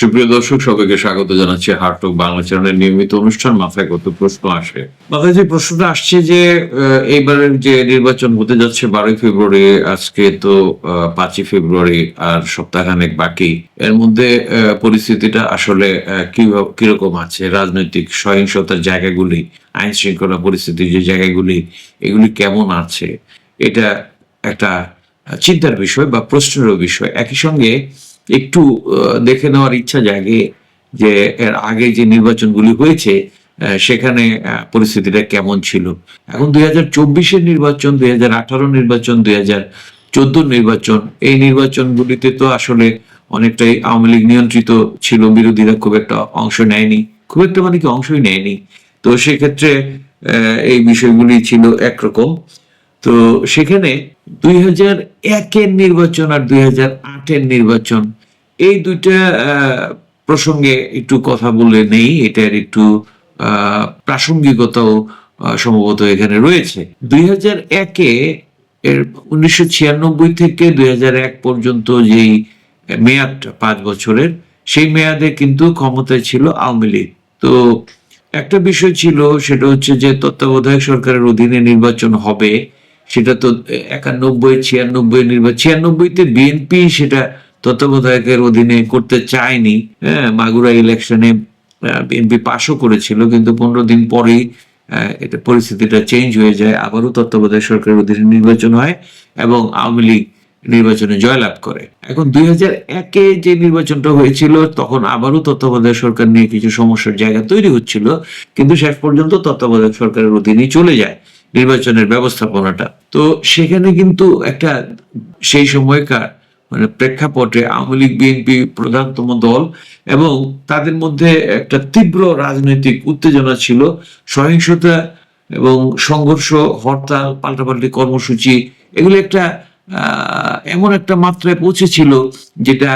সুপ্রিয় দর্শক, সবাইকে স্বাগত জানাচ্ছি হার্টক বাংলা চ্যানেলের নিয়মিত অনুষ্ঠান। মাথায় কত প্রশ্ন আসে? মাথায় যে প্রশ্নটা আসছে যে এইবারের যে নির্বাচন হতে যাচ্ছে বারোই ফেব্রুয়ারি, আজকে তো পাঁচই ফেব্রুয়ারি আর সপ্তাহখানেক বাকি। এর মধ্যে পরিস্থিতিটা আসলে কীরকম আছে? রাজনৈতিক সহিংসতার জায়গাগুলি, আইন শৃঙ্খলা পরিস্থিতির যে জায়গাগুলি, এগুলি কেমন আছে? এটা একটা চিন্তার বিষয় বা প্রশ্নেরও বিষয়। একই সঙ্গে একটু দেখে নেওয়ার ইচ্ছা জাগে যে, এর আগে যে নির্বাচনগুলি হয়েছে সেখানে পরিস্থিতিটা কেমন ছিল। এখন দুই হাজার চব্বিশের নির্বাচন, দুই হাজার আঠারো নির্বাচন, দুই হাজার চোদ্দ নির্বাচন, এই নির্বাচনগুলিতে তো আসলে অনেকটাই আওয়ামী লীগ নিয়ন্ত্রিত ছিল, বিরোধীরা খুব একটা অংশ নেয়নি, খুব একটা মানে কি অংশই নেয়নি। তো সেক্ষেত্রে এই বিষয়গুলি ছিল একরকম। তো সেখানে দুই হাজার একের নির্বাচন আর দুই হাজার আটের নির্বাচন এই দুইটা প্রসঙ্গে একটু কথা বলে নেই। এটার একটু প্রাসঙ্গিকতাও সম্ভবত এখানে রয়েছে। দুই হাজার একে এর উনিশশো ছিয়ানব্বই থেকে দুই হাজার এক পর্যন্ত যেই মেয়াদটা, পাঁচ বছরের, সেই মেয়াদে কিন্তু ক্ষমতায় ছিল আওয়ামী লীগ। তো একটা বিষয় ছিল, সেটা হচ্ছে যে তত্ত্বাবধায়ক সরকারের অধীনে নির্বাচন হবে, সেটা তো একানব্বই, ছিয়ানব্বই নির্বাচন ছিয়ানব্বইতে বিএনপি সেটা তত্ত্বাবধায়কের অধীনে করতে চায়নি হ্যাঁ মাগুরা ইলেকশনে বিএনপি পাশও করেছিল, কিন্তু পনেরো দিন পরেই এটা পরিস্থিতিটা চেঞ্জ হয়ে যায়, আবারও তত্ত্বাবধায়ক সরকারের অধীনে নির্বাচন হয় এবং আওয়ামী লীগ নির্বাচনে জয়লাভ করে। এখন দুই হাজার একে যে নির্বাচনটা হয়েছিল, তখন আবারও তত্ত্বাবধায়ক সরকার নিয়ে কিছু সমস্যার জায়গা তৈরি হচ্ছিল, কিন্তু শেষ পর্যন্ত তত্ত্বাবধায়ক সরকারের অধীনেই চলে যায় নির্বাচনের ব্যবস্থাপনাটা। তো সেখানে কিন্তু একটা সেই সময়কার মানে প্রেক্ষাপটে আওয়ামী লীগ, বিএনপি প্রধানতম দল এবং তাদের মধ্যে একটা তীব্র রাজনৈতিক উত্তেজনা ছিল। সহিংসতা এবং সংঘর্ষ, হরতাল, পাল্টাপাল্টি কর্মসূচি, এগুলো একটা এমন একটা মাত্রায় পৌঁছেছিল যেটা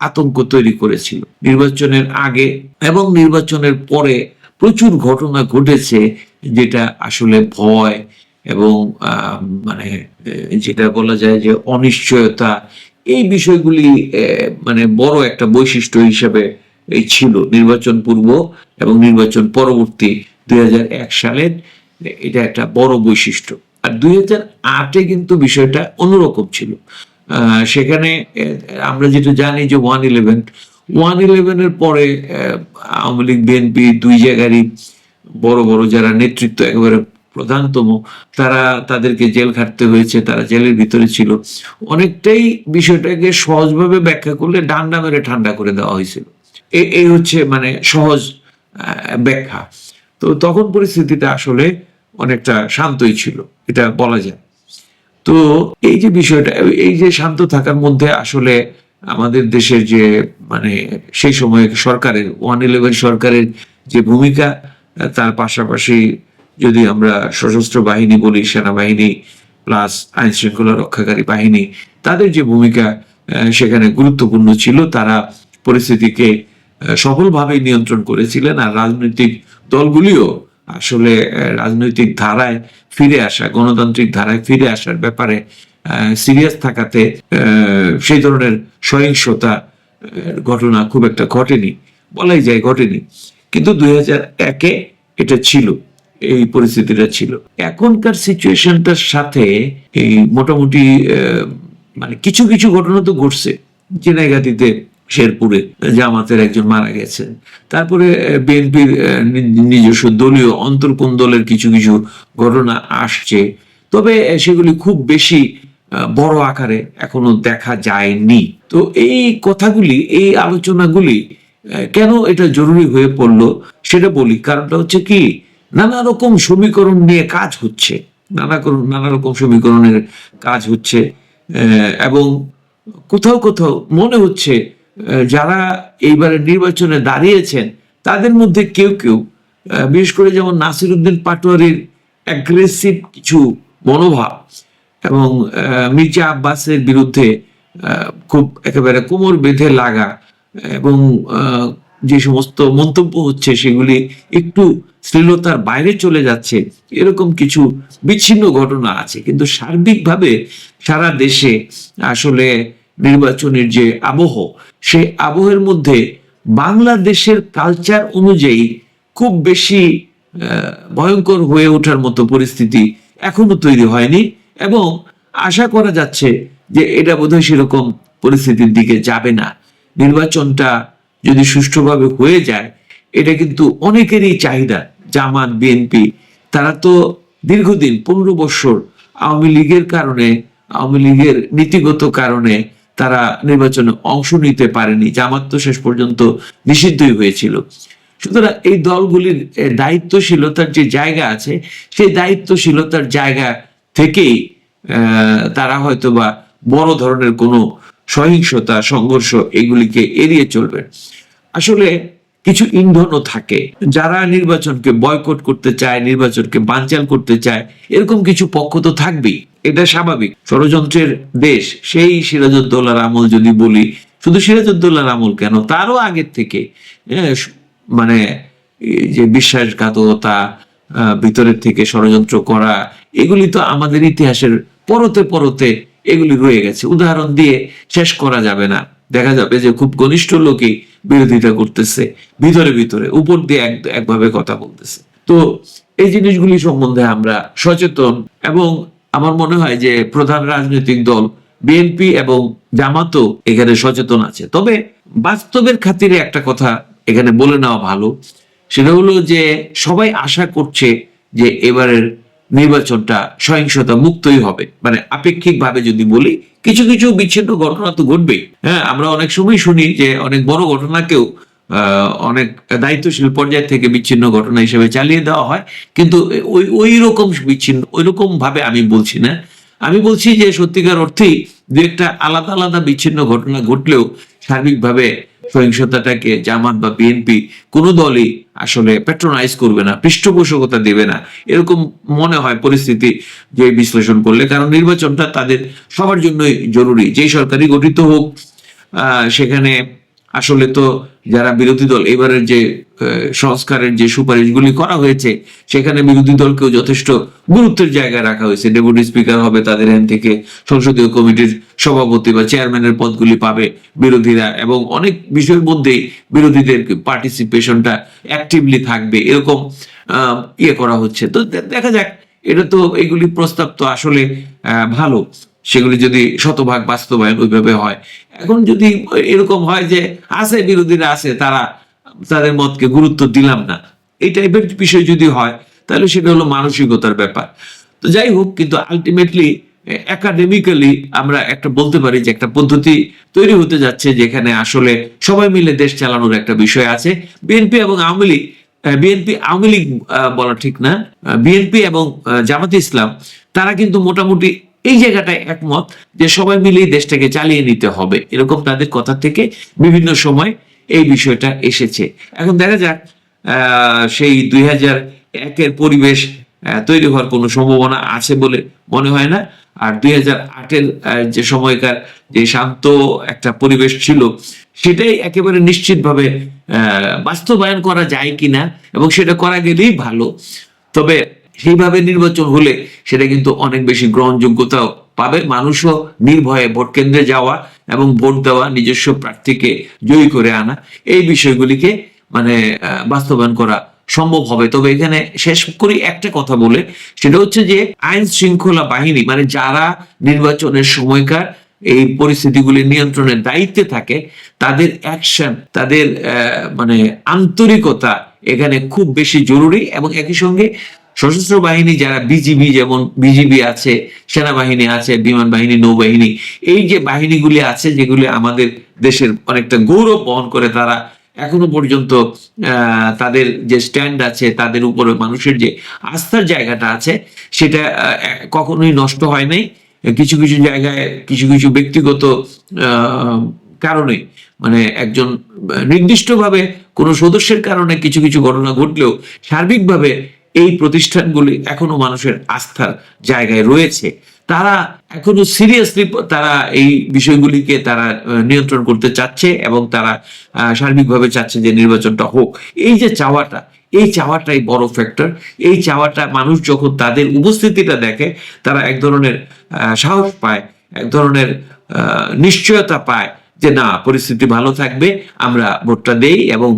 আতঙ্ক তৈরি করেছিল। নির্বাচনের আগে এবং নির্বাচনের পরে প্রচুর ঘটনা ঘটেছে যেটা আসলে ভয় এবং মানে যেটা বলা যায় যে অনিশ্চয়তা এই বিষয়গুলি মানে বড় একটা বৈশিষ্ট্য হিসেবে এই ছিল নির্বাচন পূর্ব এবং নির্বাচন পরবর্তী দুই সালের এটা একটা বড় বৈশিষ্ট্য। আর দুই হাজার আটে কিন্তু বিষয়টা অন্যরকম ছিল। সেখানে আমরা যেটা জানি যে ওয়ান ইলেভেন, ওয়ান ইলেভেনের পরে আওয়ামী লীগ, বিএনপি দুই জায়গারই বড় বড় যারা নেতৃত্ব একেবারে প্রধানতম, তারা তাদেরকে জেল খাটতে হয়েছে, তারা জেলের ভিতরে ছিল। অনেকটাই বিষয়টাকে সহজভাবে ব্যাখ্যা করলে ডান্ডা মেরে ঠান্ডা করে দেওয়া হয়েছিল। এই হচ্ছে মানে সহজ ব্যাখ্যা। তো তখন পরিস্থিতিটা আসলে অনেকটা শান্তই ছিল, এটা বলা যায়। তো এই যে বিষয়টা, এই যে শান্ত থাকার মধ্যে আসলে আমাদের দেশের যে মানে সেই সময় সরকারের, ওয়ান ইলেভেন সরকারের যে ভূমিকা, তার পাশাপাশি যদি আমরা সশস্ত্র বাহিনী বলি, সেনাবাহিনী প্লাস আইন শৃঙ্খলা রক্ষাকারী বাহিনী, তাদের যে ভূমিকা সেখানে গুরুত্বপূর্ণ ছিল, তারা পরিস্থিতিকে সফলভাবে নিয়ন্ত্রণ করেছিলেন আর রাজনৈতিক দলগুলিও আসলে রাজনৈতিক ধারায় ফিরে আসা, গণতান্ত্রিক ধারায় ফিরে আসার ব্যাপারে সিরিয়াস থাকাতে সেই ধরনের সহিংসতা ঘটনা খুব একটা ঘটেনি, বলাই যায় ঘটেনি। কিন্তু দুই হাজার একে এটা ছিল। এই পরিস্থিতিটা ছিল। এখনকার সিচুয়েশনটার সাথে এই মোটামুটি মানে কিছু কিছু ঘটনা তো ঘটছে। চিনাইগাতিতে শেরপুরে জামাতের একজন মারা গেছেন। তারপরে বিএনপির নিজস্ব দলীয় অন্তর্কোণ দলের কিছু কিছু ঘটনা আসছে। তবে সেগুলি খুব বেশি বড় আকারে এখনও দেখা যায়নি। তো এই কথাগুলি, এই আলোচনাগুলি কেন এটা জরুরি হয়ে পড়ল সেটা বলি। কারণটা হচ্ছে কি নানা রকম সমীকরণ নিয়ে কাজ হচ্ছে। নানা নানা রকম সমীকরণের কাজ হচ্ছে এবং কোথাও কোথাও মনে হচ্ছে যারা এইবারে নির্বাচনে দাঁড়িয়েছেন, তাদের মধ্যে কেউ কেউ বিশেষ করে যেমন নাসির উদ্দিন পাটোয়ারির অ্যাগ্রেসিভ কিছু মনোভাব এবং মির্জা আব্বাসের বিরুদ্ধে খুব একেবারে কোমর বেঁধে লাগা এবং যে সমস্ত মন্তব্য হচ্ছে, সেগুলি একটু শ্লীলতার বাইরে চলে যাচ্ছে, এরকম কিছু বিচ্ছিন্ন ঘটনা আছে। কিন্তু সার্বিকভাবে সারা দেশে আসলে নির্বাচনের যে আবহ, সেই আবহের মধ্যে বাংলাদেশের কালচার অনুযায়ী খুব বেশি ভয়ঙ্কর হয়ে ওঠার মতো পরিস্থিতি এখনও তৈরি হয়নি এবং আশা করা যাচ্ছে যে এটা বোধহয় সেরকম পরিস্থিতির দিকে যাবে না। নির্বাচনটা যদি সুষ্ঠুভাবে হয়ে যায় এটা কিন্তু অনেকেরই চাহিদা। জামাত বিএনপি তারা তো দীর্ঘদিন, পনেরো বছর আওয়ামী লীগের কারণে, আওয়ামী লীগের নীতিগত কারণে তারা নির্বাচনে অংশ নিতে পারেনি। জামাত তো শেষ পর্যন্ত নিষিদ্ধই হয়েছিল। সুতরাং এই দলগুলির দায়িত্বশীলতার যে জায়গা আছে, সেই দায়িত্বশীলতার জায়গা থেকেই তারা হয়তো বা বড় ধরনের কোনো সহিংসতা, সংঘর্ষ এগুলিকে এড়িয়ে চলবে। আসলে কিছু ইন্ধনও থাকে। যারা নির্বাচনকে বয়কট করতে চায় নির্বাচনকে বানচাল করতে চায় এরকম কিছু পক্ষ তো থাকবেই। এটা স্বাভাবিক। ষড়যন্ত্রের দেশ সেই সিরাজউদ্দৌলার আমল যদি বলি শুধু সিরাজউদ্দৌলার আমল কেন? তারও আগের থেকে হ্যাঁ, মানে যে বিশ্বাসঘাতকতা ভিতরের থেকে ষড়যন্ত্র করা এগুলি তো আমাদের ইতিহাসের পরতে পরতে এগুলি রয়ে গেছে। উদাহরণ দিয়ে শেষ করা যাবে না। দেখা যাবে যে খুব ঘনিষ্ঠ লোকই বিরোধিতা করতেছে, ভিতরে ভিতরে, উপর দিয়ে এক, একভাবে কথা বলতেছে। তো এই জিনিসগুলি সম্বন্ধে আমরা সচেতন এবং আমার মনে হয় যে প্রধান রাজনৈতিক দল বিএনপি এবং জামাতও এখানে সচেতন আছে। তবে বাস্তবের খাতিরে একটা কথা এখানে বলে নেওয়া ভালো, সেটা হলো যে সবাই আশা করছে যে এবারের নির্বাচনটা সহিংসতা মুক্তই হবে। মানে আপেক্ষিকভাবে যদি বলি, কিছু কিছু বিচ্ছিন্ন ঘটনা তো ঘটবেই। হ্যাঁ আমরা অনেক সময় শুনি যে অনেক বড় ঘটনাকেও অনেক দায়িত্বশীল পর্যায় থেকে বিচ্ছিন্ন ঘটনা হিসেবে চালিয়ে দেওয়া হয়। কিন্তু ওই ওই রকম বিচ্ছিন্ন, ওই রকম ভাবে আমি বলছি না। আমি বলছি যে সত্যিকার অর্থেই দু একটা আলাদা আলাদা বিচ্ছিন্ন ঘটনা ঘটলেও সার্বিকভাবে সহিংসতাটাকে জামাত বা বিএনপি কোনো দলই আসলে প্যাট্রোনাইজ করবে না, পৃষ্ঠপোষকতা দেবে না। এরকম মনে হয় পরিস্থিতি যে বিশ্লেষণ করলে, কারণ নির্বাচনটা তাদের সবার জন্যই জরুরি। যেই সরকারই গঠিত হোক সেখানে আসলে তো যারা বিরোধী দল, এবারের যে সংস্কারের যে সুপারিশগুলি করা হয়েছে, সেখানে বিরোধী দলকেও যথেষ্ট গুরুত্বের জায়গায় রাখা হয়েছে। ডেপুটি স্পিকার হবে তাদের এখান থেকে সংসদীয় কমিটির সভাপতি বা চেয়ারম্যানের পদগুলি পাবে বিরোধীরা এবং অনেক বিষয়ের মধ্যেই বিরোধীদের পার্টিসিপেশনটা অ্যাক্টিভলি থাকবে। এরকম ইয়ে করা হচ্ছে। তো দেখা যাক। এটা তো, এগুলি প্রস্তাব তো আসলে ভালো। সেগুলি যদি শতভাগ বাস্তবায়ন ওইভাবে হয়। এখন যদি এরকম হয় যে আছে, বিরোধীরা আছে, তারা তাদের মতকে গুরুত্ব দিলাম না, এই টাইপের বিষয় যদি হয়, তাহলে সেটা হলো মানসিকতার ব্যাপার। তো যাই হোক, কিন্তু আলটিমেটলি একাডেমিক্যালি আমরা একটা বলতে পারি যে একটা পদ্ধতি তৈরি হতে যাচ্ছে যেখানে আসলে সবাই মিলে দেশ চালানোর একটা বিষয় আছে। বিএনপি এবং আওয়ামী লীগ বিএনপি আওয়ামী লীগ বলা ঠিক না বিএনপি এবং জামাতে ইসলাম, তারা কিন্তু মোটামুটি এই জায়গাটায় একমত যে সবাই মিলেই দেশটাকে চালিয়ে নিতে হবে। এরকম তাদের কথা থেকে বিভিন্ন সময় এই বিষয়টা এসেছে। এখন দেখা যাক সেই দুই হাজার একের পরিবেশ তৈরি হওয়ার কোনো সম্ভাবনা আছে বলে মনে হয় না। আর দুই হাজার আটের যে সময়কার যে শান্ত একটা পরিবেশ ছিল, সেটাই একেবারে নিশ্চিতভাবে বাস্তবায়ন করা যায় কিনা এবং সেটা করা গেলেই ভালো। তবে সেইভাবে নির্বাচন হলে সেটা কিন্তু অনেক বেশি গ্রহণযোগ্যতাও পাবে। মানুষও নির্ভয়ে ভোট কেন্দ্রে যাওয়া এবং ভোট দেওয়া নিজস্ব প্রার্থীকে জয়ী করে আনা, এই বিষয়গুলিকে মানে বাস্তবায়ন করা সম্ভব হবে। তবে এখানে শেষ করি একটা কথা বলে, সেটা হচ্ছে যে আইন শৃঙ্খলা বাহিনী মানে যারা নির্বাচনের সময়কার এই পরিস্থিতিগুলি নিয়ন্ত্রণের দায়িত্বে থাকে, তাদের অ্যাকশন তাদের মানে আন্তরিকতা এখানে খুব বেশি জরুরি এবং একই সঙ্গে সশস্ত্র বাহিনী যারা বিজিবি যেমন বিজিবি আছে, সেনাবাহিনী আছে বিমান বাহিনী নৌবাহিনী, এই যে বাহিনীগুলি আছে যেগুলি আমাদের দেশের অনেকটা গৌরব বহন করে, তারা এখনও পর্যন্ত তাদের যে স্ট্যান্ড আছে, তাদের উপরে মানুষের যে আস্থার জায়গাটা আছে, সেটা কখনোই নষ্ট হয় নাই। কিছু কিছু জায়গায়, কিছু কিছু ব্যক্তিগত কারণে মানে একজন নির্দিষ্টভাবে কোনো সদস্যের কারণে কিছু কিছু ঘটনা ঘটলেও সার্বিকভাবে এই প্রতিষ্ঠানগুলি এখনও মানুষের আস্থার জায়গায় রয়েছে। তারা এখনও সিরিয়াসলি তারা এই বিষয়গুলিকে তারা নিয়ন্ত্রণ করতে চাচ্ছে এবং তারা সার্বিকভাবে চাচ্ছে যে নির্বাচনটা হোক। এই যে চাওয়াটা, এই চাওয়াটাই বড় ফ্যাক্টর এই চাওয়াটা মানুষ যখন তাদের উপস্থিতিটা দেখে, তারা এক ধরনের সাহস পায়, এক ধরনের নিশ্চয়তা পায় যে না, পরিস্থিতি ভালো থাকবে, আমরা ভোটটা দেই এবং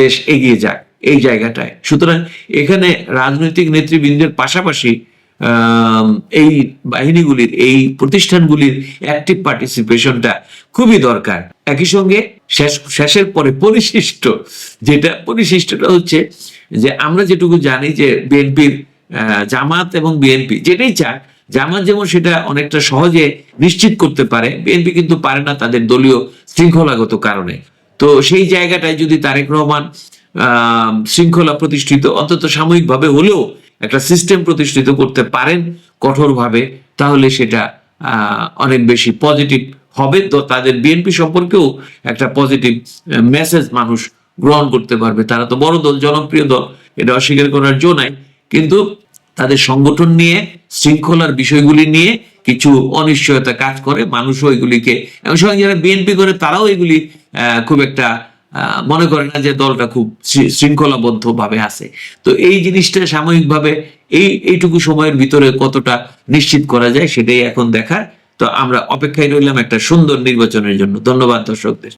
দেশ এগিয়ে যাক। এই জায়গাটায়। সুতরাং এখানে রাজনৈতিক নেতৃবৃন্দের পাশাপাশি এই বাহিনীগুলির, এই প্রতিষ্ঠানগুলির অ্যাক্টিভ পার্টিসিপেশনটা খুবই দরকার। একই সঙ্গে শেষ, শেষের পরে পরিশিষ্ট, যেটা পরিশিষ্টটা হচ্ছে যে আমরা যেটুকু জানি যে বিএনপির জামাত এবং বিএনপি যেটাই চাক, জামাত যেমন সেটা অনেকটা সহজে নিশ্চিত করতে পারে, বিএনপি কিন্তু পারে না তাদের দলীয় শৃঙ্খলাগত কারণে। তো সেই জায়গাটায় যদি তারেক রহমান শৃঙ্খলা প্রতিষ্ঠিত, অন্তত সাময়িকভাবে হলেও একটা সিস্টেম প্রতিষ্ঠিত করতে পারেন কঠোরভাবে, তাহলে সেটা অনেক বেশি পজিটিভ হবে। তো তাদের বিএনপি সম্পর্কেও একটা পজিটিভ মেসেজ মানুষ গ্রহণ করতে পারবে। তারা তো বড় দল, জনপ্রিয় দল, এটা অস্বীকার করার জো নাই। কিন্তু তাদের সংগঠন নিয়ে, শৃঙ্খলার বিষয়গুলি নিয়ে কিছু অনিশ্চয়তা কাজ করে। মানুষও এগুলিকে, এবং সঙ্গে যারা বিএনপি করে, তারাও এগুলি খুব একটা মনে করে না যে দলটা খুব শৃঙ্খলাবদ্ধভাবে শৃঙ্খলাবদ্ধ ভাবে আছে। তো এই জিনিসটা সাময়িকভাবে এই, এইটুকু সময়ের ভিতরে কতটা নিশ্চিত করা যায় সেটাই এখন দেখার। তো আমরা অপেক্ষায় রইলাম একটা সুন্দর নির্বাচনের জন্য। ধন্যবাদ দর্শকদের।